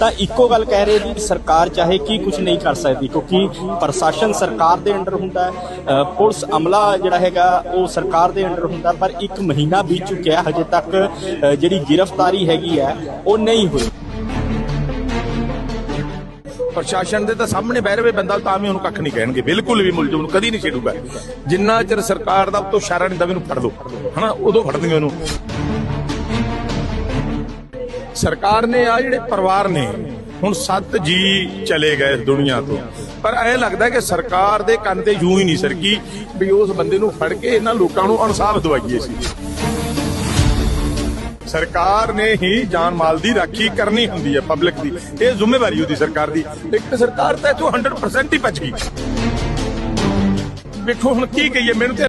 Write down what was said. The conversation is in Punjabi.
ਤਾਂ ਇੱਕੋ ਗੱਲ ਕਹਿ ਰਹੇ ਜੀ ਕਿ ਸਰਕਾਰ ਚਾਹੇ ਕੀ ਕੁਝ ਨਹੀਂ ਕਰ ਸਕਦੀ ਕਿਉਂਕਿ ਪ੍ਰਸ਼ਾਸਨ ਸਰਕਾਰ ਦੇ ਅੰਡਰ ਹੁੰਦਾ ਹੈ ਅ, ਪੁਲਿਸ ਅਮਲਾ ਜਿਹੜਾ ਹੈਗਾ ਉਹ ਸਰਕਾਰ ਦੇ ਅੰਡਰ ਹੁੰਦਾ ਪਰ ਇੱਕ ਮਹੀਨਾ ਬੀਤ ਚੁੱਕਿਆ ਹਜੇ ਤੱਕ ਅ, ਜਿਹੜੀ ਗ੍ਰਿਫਤਾਰੀ ਹੈਗੀ ਹੈ ਉਹ ਨਹੀਂ ਹੋਈ। ਪ੍ਰਸ਼ਾਸਨ ਦੇ ਤਾਂ ਸਾਹਮਣੇ ਬਹਿ ਰਵੇ, ਬੰਦਾ ਤਾਂ ਵੀ ਉਹਨੂੰ ਕੱਖ ਨਹੀਂ ਕਹਿਣਗੇ। ਬਿਲਕੁਲ ਵੀ ਮੁਲਜ਼ਮ ਨੂੰ ਕਦੀ ਨਹੀਂ ਛੇੜੂਗਾ। ਜਿੰਨਾ ਚਿਰ ਸਰਕਾਰ ਦਾ ਉਤੋਂ ਇਸ਼ਾਰਾ ਦਾ ਇਹਨੂੰ ਫੜ ਲਓ। ਹਨਾ? ਉਦੋਂ ਫੜਨਗੇ ਉਹਨੂੰ। ਸਰਕਾਰ ਨੇ ਆ ਜਿਹੜੇ ਪਰਿਵਾਰ ਨੇ, ਹੁਣ ਸੱਤ ਜੀ ਚਲੇ ਗਏ ਇਸ ਦੁਨੀਆ ਤੋਂ। ਪਰ ਐ ਲੱਗਦਾ ਕਿ ਸਰਕਾਰ ਦੇ ਕੰਨ ਤੇ ਜੂ ਹੀ ਨਹੀਂ ਸਰਕੀ ਵੀ ਉਸ ਬੰਦੇ ਨੂੰ ਫੜ ਕੇ ਇਹਨਾਂ ਲੋਕਾਂ ਨੂੰ ਇਨਸਾਫ ਦਵਾਈਏ ਸੀ ਸਰਕਾਰ ਨੇ ਹੀ ਜਾਨ ਮਾਲ ਦੀ ਰਾਖੀ ਕਰਨੀ ਹੁੰਦੀ ਹੈ ਪਬਲਿਕ ਦੀ। ਇਹ ਜ਼ਿੰਮੇਵਾਰੀ ਉਹਦੀ ਸਰਕਾਰ ਦੀ। ਇੱਕ ਸਰਕਾਰ ਤਾਂ ਇਥੋਂ 100% ਹੀ ਬਚ ਗਈ। ਵੇਖੋ ਹੁਣ ਕੀ ਕਹੀਏ, ਮੈਨੂੰ ਤੇ